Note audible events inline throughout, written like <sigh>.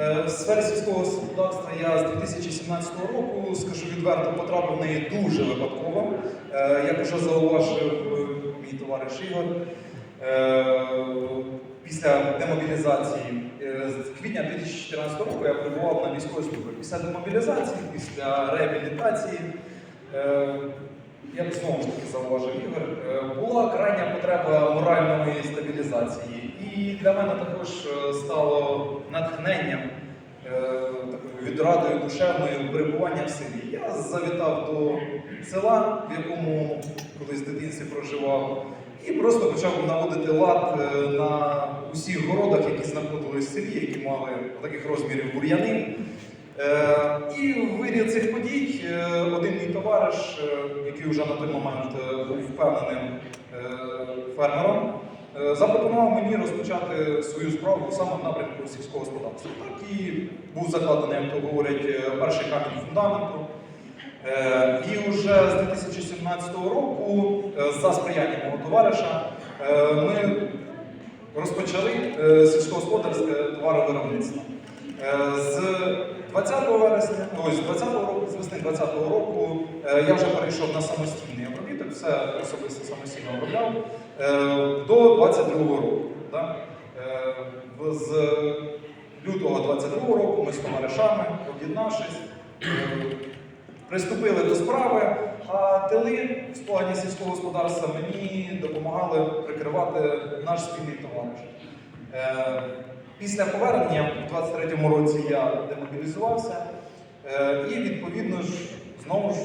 Е, В сфері сільського господарства я з 2017 року, скажу відверто, потрапив в неї дуже випадково. Е, Як вже зауважив е, мій товариш Ігор, після демобілізації з квітня 2014 року я перебував на військовій службі. Після демобілізації, після реабілітації, як знову ж таки зауважив Ігор, е, була крайня потреба моральної стабілізації. І для мене також е, стало натхненням, е, такою відрадою душевною перебування в селі. Я завітав до села, в якому колись в дитинстві проживав, і просто почав наводити лад на усіх городах, які знаходились в селі, які мали таких розмірів бур'яни. Е, І в вирі цих подій е, один мій товариш, е, який вже на той момент був впевненим фермером, запропонував мені розпочати свою справу саме в напрямку сільського господарства. Так і був закладений, як то говорять, перший камінь фундаменту. І вже з 2017 року, за сприяння мого товариша, ми розпочали сільськогосподарське товаровиробництво. 20 вересня, ось з 20 року, з весни 20 року е, я вже перейшов на самостійний обробіток, все особисто самостійно обробляв е, до 22 року. да. Е, З лютого 22 року ми з товаришами, об'єднавшись, приступили до справи, а тили в складі сільського господарства мені допомагали прикривати наш спільний товариш. Після повернення у 23-му році я демобілізувався е, і відповідно ж знову ж,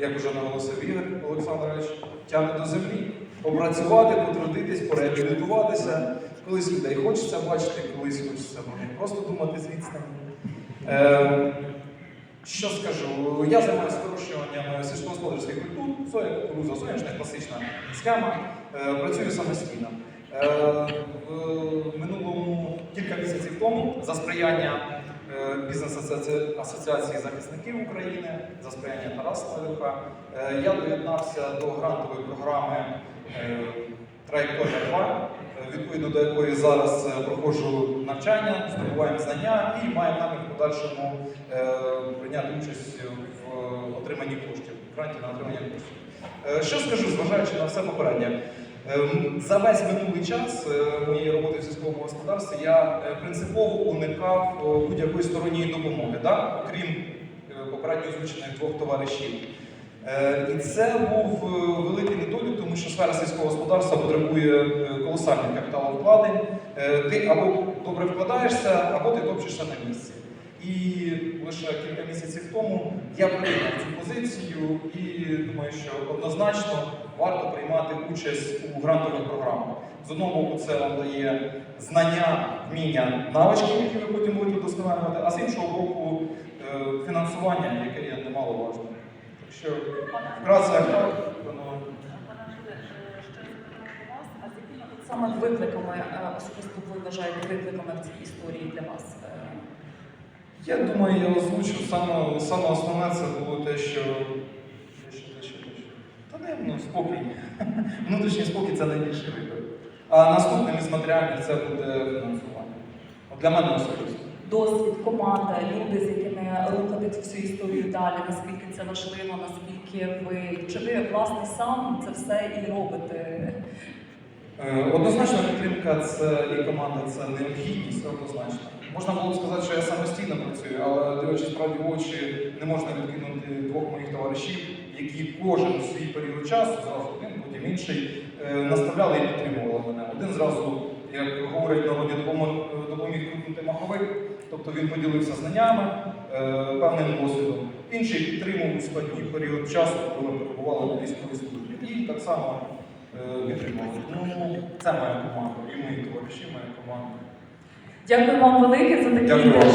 як, вже наголосив Ігор Олександрович, тягне до землі. Попрацювати, потрудитись, пореабілітуватися. Колись людей хочеться бачити, колись хочеться про просто думати з відстані. Е, що скажу? Я займаюся вирощуванням сільськогосподарських культур, соя, кукуруза, соняшник, класична схема. Е, Працюю самостійно. Е, В минулому кілька місяців тому за сприяння е, бізнес-асоціації захисників України, за сприяння Тараса Левюка, е, я доєднався до грантової програми Траєкторія 2, е, відповідно до якої зараз проходжу навчання, здобуваємо знання і маємо намір в подальшому прийняти участь в отриманні коштів, гранті на отримання коштів. Що скажу, зважаючи на все попереднє? Ем, За весь минулий час е, моєї роботи в сільському господарстві я е, принципово уникав е, будь-якої сторонньої допомоги, да? окрім попередньо озвучених двох товаришів. І це був великий недолік, тому що сфера сільського господарства потребує колосальних капіталовкладень. Ти або добре вкладаєшся, або ти топчешся на місці. І лише кілька місяців тому я прийняв цю позицію і думаю, що однозначно варто приймати участь у грантових програмах. З одного боку, це вам дає знання, вміння, навички, які ви потім будете вдосконалювати, а з іншого боку, е, фінансування, яке є немаловажним. Так що вкратце воно е, саме викликами е, особисто ви вважаєте викликами в цій історії для вас? Я думаю, я озвучу. Саме, саме основне це було те, що. Та не, ну, спокій. <laughs> Внутрішній спокій це найбільший виклик. А наступним із матеріальних це буде фінансування. Для мене особисто. Досвід, команда, люди, з якими рухати всю історію далі, наскільки це важливо, наскільки ви чи ви власне сам це все і робите? Е, Однозначно підтримка це і команда це необхідність, однозначно. Можна було б сказати, що я самостійно працюю, але дивлячись справді в очі, не можна відкинути двох моїх товаришів, які кожен у свій період часу, зразу один, потім інший, е, наставляли і підтримували мене. Один зразу, як говорять в народі, допоміг крутнути маховик, тобто він поділився знаннями, е, певним досвідом. Інший підтримував у складний період часу, коли ми перебували на військовій службі. І так само е, підтримували. Ну, це моя команда, і мої товариші, моя команда. Дякую вам велике за такі Дякую.